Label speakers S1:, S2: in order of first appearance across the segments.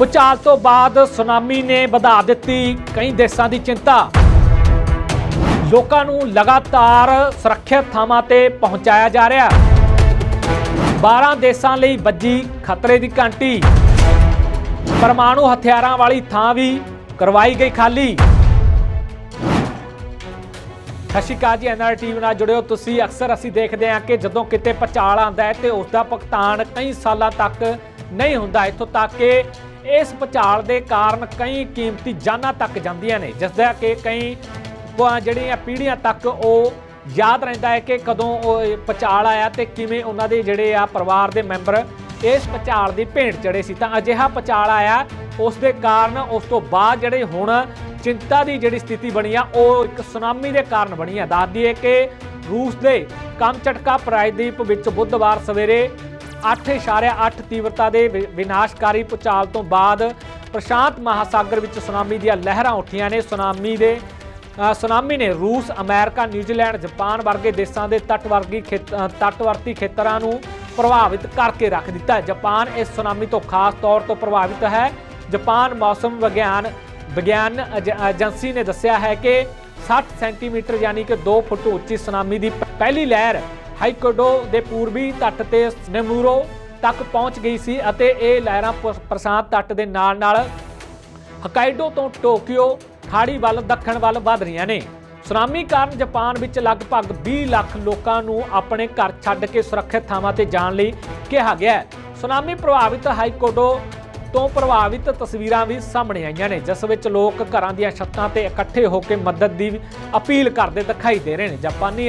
S1: ਭੂਚਾਲ ਤੋਂ ਬਾਅਦ ਸੁਨਾਮੀ ਨੇ ਵਧਾ ਦਿੱਤੀ ਕਈ ਦੇਸ਼ਾਂ ਦੀ ਚਿੰਤਾ। ਲੋਕਾਂ ਨੂੰ ਲਗਾਤਾਰ ਸੁਰੱਖਿਅਤ ਥਾਵਾਂ ਤੇ ਪਹੁੰਚਾਇਆ ਜਾ ਰਿਹਾ। 12 ਦੇਸ਼ਾਂ ਲਈ ਵੱਜੀ ਖਤਰੇ ਦੀ ਘੰਟੀ। ਪਰਮਾਣੂ ਹਥਿਆਰਾਂ ਵਾਲੀ ਥਾਂ ਵੀ ਕਰਵਾਈ ਗਈ ਖਾਲੀ। ਸਤਿ ਸ਼੍ਰੀ ਅਕਾਲ ਜੀ ਐਨਆਰ ਟੀਵੀ ਨਾਲ ਜੁੜਿਓ। ਤੁਸੀਂ ਅਕਸਰ ਅਸੀਂ ਦੇਖਦੇ ਹਾਂ ਕਿ ਜਦੋਂ ਕਿਤੇ ਪਚਾਲ ਆਉਂਦਾ ਹੈ ਤੇ ਉਸ ਦਾ ਭੁਗਤਾਨ ਕਈ ਸਾਲਾਂ ਤੱਕ ਨਹੀਂ ਹੁੰਦਾ। ਇੱਥੋਂ ਤੱਕ ਕਿ ਇਸ ਪਚਾਲ ਦੇ ਕਾਰਨ ਕਈ ਕੀਮਤੀ ਜਾਨਾਂ ਤੱਕ ਜਾਂਦੀਆਂ ਨੇ ਜਿਸ ਦਾ ਕਿ ਕਈ ਜਿਹੜੀਆਂ ਪੀੜ੍ਹੀਆਂ ਤੱਕ ਉਹ ਯਾਦ ਰਹਿੰਦਾ ਹੈ ਕਿ ਕਦੋਂ ਉਹ ਇਹ ਪਚਾਲ ਆਇਆ ਤੇ ਕਿਵੇਂ ਉਹਨਾਂ ਦੇ ਜਿਹੜੇ ਆ ਪਰਿਵਾਰ ਦੇ ਮੈਂਬਰ ਇਸ ਪਚਾਲ ਦੀ ਭੇਂਟ ਚੜੇ ਸੀ। ਤਾਂ ਅਜਿਹਾ ਪਚਾਲ ਆਇਆ, ਉਸ ਦੇ ਕਾਰਨ ਉਸ ਤੋਂ ਬਾਅਦ ਜਿਹੜੇ ਹੁਣ ਚਿੰਤਾ ਦੀ ਜਿਹੜੀ ਸਥਿਤੀ ਬਣੀ ਆ, ਉਹ ਇੱਕ ਸੁਨਾਮੀ ਦੇ ਕਾਰਨ ਬਣੀ ਆ। ਦੱਸਦੀ ਹੈ ਕਿ ਰੂਸ ਦੇ ਕਮਚਟਕਾ ਪ੍ਰਾਇਦੀਪ ਵਿੱਚ ਬੁੱਧਵਾਰ ਸਵੇਰੇ 8.8 ਤੀਵਰਤਾ ਦੇ ਵਿਨਾਸ਼ਕਾਰੀ ਭੂਚਾਲ ਤੋਂ ਬਾਅਦ ਪ੍ਰਸ਼ਾਂਤ ਮਹਾਸਾਗਰ ਵਿੱਚ ਸੁਨਾਮੀ ਦੀਆਂ ਲਹਿਰਾਂ ਉੱਠੀਆਂ ਨੇ। ਸੁਨਾਮੀ ਦੇ ਸੁਨਾਮੀ ਨੇ ਰੂਸ ਅਮਰੀਕਾ ਨਿਊਜ਼ੀਲੈਂਡ ਜਾਪਾਨ ਵਰਗੇ ਦੇਸ਼ਾਂ ਦੇ ਤਟਵਰਗੀ ਖੇਤ- ਅ, ਤਟਵਰਤੀ ਖੇਤਰਾਂ ਨੂੰ ਪ੍ਰਭਾਵਿਤ ਕਰਕੇ ਰੱਖ ਦਿੱਤਾ ਜਾਪਾਨ ਇਸ ਸੁਨਾਮੀ ਤੋਂ ਖਾਸ ਤੌਰ ਤੋਂ ਪ੍ਰਭਾਵਿਤ ਹੈ। ਜਾਪਾਨ ਮੌਸਮ ਵਿਗਿਆਨ ਵਿਗਿਆਨ ਏਜੰਸੀ ਨੇ ਦੱਸਿਆ ਹੈ ਕਿ 60 ਸੈਂਟੀਮੀਟਰ ਯਾਨੀ ਕਿ 2 ਫੁੱਟ ਉੱਚੀ ਸੁਨਾਮੀ ਦੀ ਪਹਿਲੀ ਲਹਿਰ ਹਾਈਕੋਡੋ ਦੇ ਪੂਰਬੀ ਤੱਟ ਤੇ ਨਮੂਰੋ ਤੱਕ ਪਹੁੰਚ ਗਈ ਸੀ ਅਤੇ ਇਹ ਲਹਿਰਾਂ ਪ- ਪ੍ਰਸ਼ਾਂਤ ਤੱਟ ਦੇ ਨਾਲ ਨਾਲ ਹਕਾਈਡੋ ਤੋਂ ਟੋਕੀਓ, ਖਾੜੀ ਵੱਲ, ਦੱਖਣ ਵੱਲ ਵਧ ਰਹੀਆਂ ਨੇ। ਸੁਨਾਮੀ ਕਾਰਨ ਜਾਪਾਨ ਵਿੱਚ ਲਗਭਗ 20 ਲੱਖ ਲੋਕਾਂ ਨੂੰ ਆਪਣੇ ਘਰ ਛੱਡ ਕੇ ਸੁਰੱਖਿਅਤ ਥਾਵਾਂ ਤੇ ਜਾਣ ਲਈ ਕਿਹਾ ਗਿਆ ਹੈ। ਸੁਨਾਮੀ ਪ੍ਰਭਾਵਿਤ ਹਾਈਕੋਡੋ ਤੋਂ ਪ੍ਰਭਾਵਿਤ ਤਸਵੀਰਾਂ ਵੀ ਸਾਹਮਣੇ ਆਈਆਂ ਨੇ, ਜਿਸ ਵਿੱਚ ਲੋਕ ਘਰਾਂ ਦੀਆਂ ਛੱਤਾਂ ਤੇ ਇਕੱਠੇ ਹੋ ਕੇ ਮਦਦ ਦੀ ਅਪੀਲ ਕਰਦੇ ਦਿਖਾਈ ਦੇ ਰਹੇ ਨੇ। ਜਾਪਾਨੀ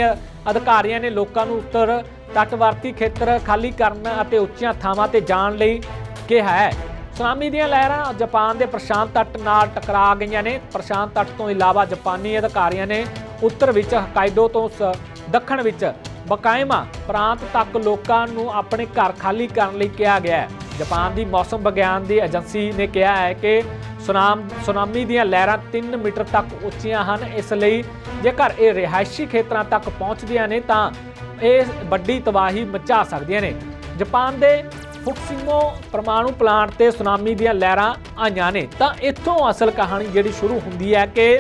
S1: ਅਧਿਕਾਰੀਆਂ ਨੇ ਲੋਕਾਂ ਨੂੰ ਉੱਤਰ ਤੱਟਵਰਤੀ ਖੇਤਰ ਖਾਲੀ ਕਰਨ ਅਤੇ ਉੱਚੀਆਂ ਥਾਵਾਂ ਤੇ ਜਾਣ ਲਈ ਕਿਹਾ ਹੈ। ਸੁਨਾਮੀ ਦੀਆਂ ਲਹਿਰਾਂ ਜਾਪਾਨ ਦੇ ਪ੍ਰਸ਼ਾਂਤ ਤੱਟ ਨਾਲ ਟਕਰਾ ਗਈਆਂ ਨੇ। ਪ੍ਰਸ਼ਾਂਤ ਤੱਟ ਤੋਂ ਇਲਾਵਾ ਜਾਪਾਨੀ ਅਧਿਕਾਰੀਆਂ ਨੇ ਉੱਤਰ ਵਿੱਚ ਹਕਾਈਡੋ ਤੋਂ ਸ- ਦੱਖਣ ਵਿੱਚ ਬਕਾਇਮਾ ਪ੍ਰਾਂਤ ਤੱਕ ਲੋਕਾਂ ਨੂੰ ਆਪਣੇ ਘਰ ਖਾਲੀ ਕਰਨ ਲਈ ਕਿਹਾ ਗਿਆ ਹੈ। ਜਾਪਾਨ ਦੀ ਮੌਸਮ ਵਿਗਿਆਨ ਦੀ ਏਜੰਸੀ ਨੇ ਕਿਹਾ ਹੈ ਕਿ ਸੁਨਾਮ, ਸੁਨਾਮੀ ਦੀਆਂ ਲਹਿਰਾਂ 3 ਮੀਟਰ ਤੱਕ ਉੱਚੀਆਂ ਹਨ। ਇਸ ਲਈ ਜੇਕਰ ਇਹ ਰਿਹਾਇਸ਼ੀ ਖੇਤਰਾਂ ਤੱਕ ਪਹੁੰਚਦੀਆਂ ਨੇ, ਤਾਂ ਇਹ ਵੱਡੀ ਤਬਾਹੀ ਮਚਾ ਸਕਦੀਆਂ ਨੇ। ਜਾਪਾਨ ਦੇ ਫੁਕਸਿਮੋ ਪਰਮਾਣੂ ਪਲਾਂਟ ਤੇ ਸੁਨਾਮੀ ਦੀਆਂ ਲਹਿਰਾਂ ਆਈਆਂ ਨੇ। ਤਾਂ ਇੱਥੋਂ ਅਸਲ ਕਹਾਣੀ ਜਿਹੜੀ ਸ਼ੁਰੂ ਹੁੰਦੀ ਹੈ ਕਿ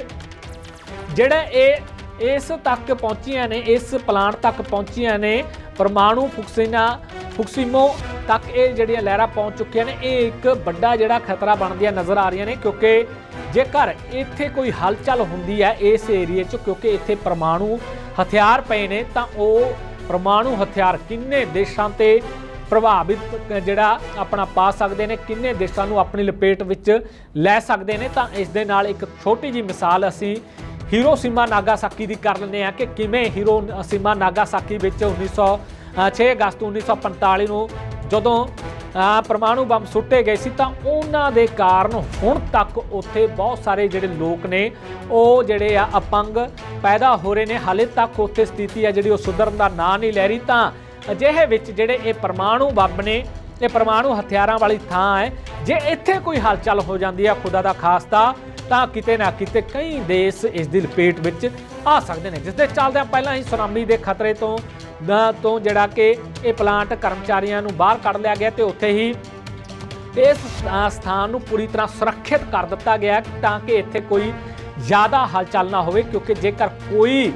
S1: ਜਿਹੜਾ ਇਹ, ਇਸ ਤੱਕ ਪਹੁੰਚੀਆਂ ਨੇ, ਇਸ ਪਲਾਂਟ ਤੱਕ ਪਹੁੰਚੀਆਂ ਨੇ, ਪਰਮਾਣੂ ਫੁਕਸੀਨਾ ਫੁਕਸੀਮੋ ਤੱਕ ਇਹ ਜਿਹੜੀਆਂ ਲਹਿਰਾਂ ਪਹੁੰਚ ਚੁੱਕੀਆਂ ਨੇ ਇਹ ਇੱਕ ਵੱਡਾ ਜਿਹੜਾ ਖਤਰਾ ਬਣਦੀਆਂ ਨਜ਼ਰ ਆ ਰਹੀਆਂ ਨੇ ਕਿਉਂਕਿ ਜੇਕਰ ਇੱਥੇ ਕੋਈ ਹਲਚਲ ਹੁੰਦੀ ਹੈ ਇਸ ਏਰੀਏ 'ਚ ਕਿਉਂਕਿ ਇੱਥੇ ਪਰਮਾਣੂ ਹਥਿਆਰ ਪਏ ਨੇ ਤਾਂ ਉਹ ਪਰਮਾਣੂ ਹਥਿਆਰ ਕਿੰਨੇ ਦੇਸ਼ਾਂ ਤੇ ਪ੍ਰਭਾਵਿਤ ਜਿਹੜਾ ਆਪਣਾ ਪਾ ਸਕਦੇ ਨੇ ਕਿੰਨੇ ਦੇਸ਼ਾਂ ਨੂੰ ਆਪਣੀ ਲਪੇਟ ਵਿੱਚ ਲੈ ਸਕਦੇ ਨੇ ਤਾਂ ਇਸ ਦੇ ਨਾਲ ਇੱਕ ਛੋਟੀ ਜੀ ਮਿਸਾਲ ਅਸੀਂ ਹੀਰੋਸੀਮਾ ਨਾਗਾਸਾਕੀ ਦੀ ਕਰ ਲੈਂਦੇ ਆ ਕਿ ਕਿਵੇਂ ਹੀਰੋਸੀਮਾ ਨਾਗਾਸਾਕੀ ਵਿੱਚ 1900 ਅ, 6 ਅਗਸਤ 1945 ਨੂੰ ਜਦੋਂ ਪਰਮਾਣੂ ਬੰਬ ਸੁੱਟੇ ਗਏ ਸੀ ਤਾਂ ਉਹਨਾਂ ਦੇ ਕਾਰਨ ਹੁਣ ਤੱਕ ਉੱਥੇ ਬਹੁਤ ਸਾਰੇ ਜਿਹੜੇ ਲੋਕ ਨੇ, ਉਹ ਜਿਹੜੇ ਆ ਅਪੰਗ ਪੈਦਾ ਹੋ ਰਹੇ ਨੇ। ਹਾਲੇ ਤੱਕ ਉੱਥੇ ਸਥਿਤੀ ਆ ਜਿਹੜੀ ਉਹ ਸੁਧਰਨ ਦਾ ਨਾਂ ਨਹੀਂ ਲੈ ਰਹੀ। ਤਾਂ ਅਜਿਹੇ ਵਿੱਚ ਜਿਹੜੇ ਇਹ ਪਰਮਾਣੂ ਬੰਬ ਨੇ, ਇਹ ਪਰਮਾਣੂ ਹਥਿਆਰਾਂ ਵਾਲੀ ਥਾਂ ਹੈ। ਜੇ ਇੱਥੇ ਕੋਈ ਹਲਚਲ ਹੋ ਜਾਂਦੀ ਹੈ ਖੁਦਾ ਦਾ ਖਾਸਤਾ ਤਾਂ ਕਿਤੇ ਨਾ ਕਿਤੇ ਕਈ ਦੇਸ਼ ਇਸ ਦੀ ਲਪੇਟ ਵਿੱਚ ਆ ਸਕਦੇ ਨੇ। ਜਿਸ ਦੇ ਚੱਲਦਿਆਂ ਪਹਿਲਾਂ ਹੀ ਸੁਨਾਮੀ ਦੇ ਖਤਰੇ ਤੋਂ ਤੋਂ ਜਿਹੜਾ ਕਿ ਇਹ ਪਲਾਂਟ ਕਰਮਚਾਰੀਆਂ ਨੂੰ ਬਾਹਰ ਕੱਢ ਲਿਆ ਗਿਆ ਤੇ ਉੱਥੇ ਹੀ ਇਸ ਸਥਾਨ ਨੂੰ ਪੂਰੀ ਤਰ੍ਹਾਂ ਸੁਰੱਖਿਅਤ ਕਰ ਦਿੱਤਾ ਗਿਆ ਤਾਂ ਕਿ ਇੱਥੇ ਕੋਈ ਜ਼ਿਆਦਾ ਹਲਚਲ ਨਾ ਹੋਵੇ, ਕਿਉਂਕਿ ਜੇਕਰ ਕੋਈ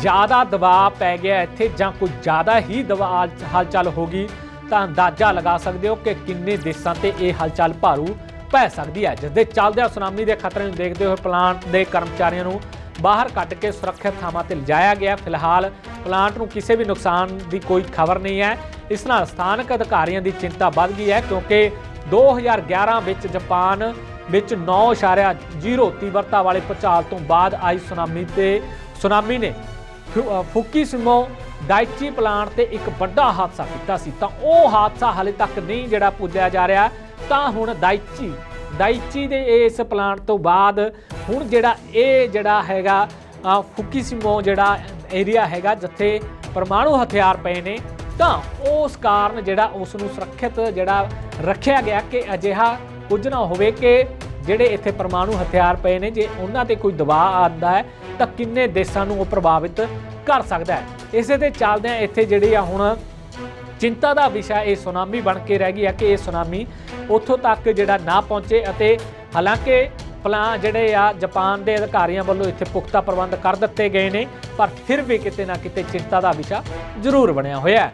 S1: ਜ਼ਿਆਦਾ ਦਬਾਅ ਪੈ ਗਿਆ ਇੱਥੇ ਜਾਂ ਕੋਈ ਜ਼ਿਆਦਾ ਹੀ ਦਬਾਅ ਹਲਚਲ ਹੋਗੀ ਤਾਂ ਅੰਦਾਜ਼ਾ ਲਗਾ ਸਕਦੇ ਹੋ ਕਿ ਕਿੰਨੇ ਦੇਸ਼ਾਂ ਤੇ ਇਹ ਹਲਚਲ ਭਾਰੂ ਪੈ ਸਕਦੀ ਹੈ, ਜਿਸ ਦੇ ਚੱਲਦਿਆਂ ਸੁਨਾਮੀ ਦੇ ਖਤਰੇ ਨੂੰ ਦੇਖਦੇ ਹੋਏ ਪਲਾਂਟ ਦੇ ਕਰਮਚਾਰੀਆਂ ਨੂੰ ਬਾਹਰ ਕੱਢ ਕੇ ਸੁਰੱਖਿਅਤ ਥਾਵਾਂ ਤੇ ਲਿਜਾਇਆ ਗਿਆ। ਫਿਲਹਾਲ ਪਲਾਂਟ ਨੂੰ ਕਿਸੇ ਵੀ ਨੁਕਸਾਨ ਦੀ ਕੋਈ ਖਬਰ ਨਹੀਂ ਹੈ। ਇਸ ਨਾਲ ਸਥਾਨਕ ਅਧਿਕਾਰੀਆਂ ਦੀ ਚਿੰਤਾ ਵੱਧ ਗਈ ਹੈ ਕਿਉਂਕਿ 2011 ਵਿੱਚ ਜਾਪਾਨ ਵਿੱਚ 9.0 ਤੀਬਰਤਾ ਵਾਲੇ ਭੂਚਾਲ ਤੋਂ ਬਾਅਦ ਆਈ ਸੁਨਾਮੀ ਤੇ ਸੁਨਾਮੀ ਨੇ ਫੁ- ਅ, ਫੁਕੀਸ਼ਿਮੋ ਡਾਈਚੀ ਪਲਾਂਟ ਤੇ ਇੱਕ ਵੱਡਾ ਹਾਦਸਾ ਕੀਤਾ ਸੀ। ਤਾਂ ਉਹ ਹਾਦਸਾ ਹਾਲੇ ਤੱਕ ਨਹੀਂ ਜਿਹੜਾ ਪੁੱਜਿਆ ਜਾ ਰਿਹਾ। ਤਾਂ ਹੁਣ ਡਾਈਚੀ ਡਾਈਚੀ ਦੇ ਇਸ ਪਲਾਂਟ ਤੋਂ ਬਾਅਦ ਹੁਣ ਜਿਹੜਾ ਇਹ ਜਿਹੜਾ ਹੈਗਾ ਅ, ਫੁਕੀਸ਼ਿਮੋ ਜਿਹੜਾ ਏਰੀਆ ਹੈਗਾ ਜਿੱਥੇ ਪਰਮਾਣੂ ਹਥਿਆਰ ਪਏ ਨੇ ਤਾਂ ਉਸ ਕਾਰਨ ਜਿਹੜਾ ਉਸ ਨੂੰ ਸੁਰੱਖਿਅਤ ਜਿਹੜਾ ਰੱਖਿਆ ਗਿਆ ਕਿ ਅਜਿਹਾ ਕੁਝ ਨਾ ਹੋਵੇ ਕਿ ਜਿਹੜੇ ਇੱਥੇ ਪਰਮਾਣੂ ਹਥਿਆਰ ਪਏ ਨੇ ਜੇ ਉਹਨਾਂ ਤੇ ਕੋਈ ਦਬਾਅ ਆਉਂਦਾ ਹੈ ਤਾਂ ਕਿੰਨੇ ਦੇਸ਼ਾਂ ਨੂੰ ਉਹ ਪ੍ਰਭਾਵਿਤ ਕਰ ਸਕਦਾ ਹੈ। ਇਸੇ ਤੇ ਚੱਲਦੇ ਇੱਥੇ ਜਿਹੜੀ ਆ ਹੁਣ ਚਿੰਤਾ ਦਾ ਵਿਸ਼ਾ ਇਹ ਸੁਨਾਮੀ ਬਣ ਕੇ ਰਹਿ ਗਈ ਹੈ ਕਿ ਇਹ ਸੁਨਾਮੀ ਉੱਥੋਂ ਤੱਕ ਜਿਹੜਾ ਨਾ ਪਹੁੰਚੇ ਅਤੇ ਹਾਲਾਂਕਿ ਪਲਾਂ ਜਿਹੜੇ ਆ ਜਾਪਾਨ ਦੇ ਅਧਿਕਾਰੀਆਂ ਵੱਲੋਂ ਇੱਥੇ ਪੁਖਤਾ ਪ੍ਰਬੰਧ ਕਰ ਦਿੱਤੇ ਗਏ ਨੇ, ਪਰ ਫਿਰ ਵੀ ਕਿਤੇ ਨਾ ਕਿਤੇ ਚਿੰਤਾ ਦਾ ਵਿਸ਼ਾ ਜ਼ਰੂਰ ਬਣਿਆ ਹੋਇਆ ਹੈ।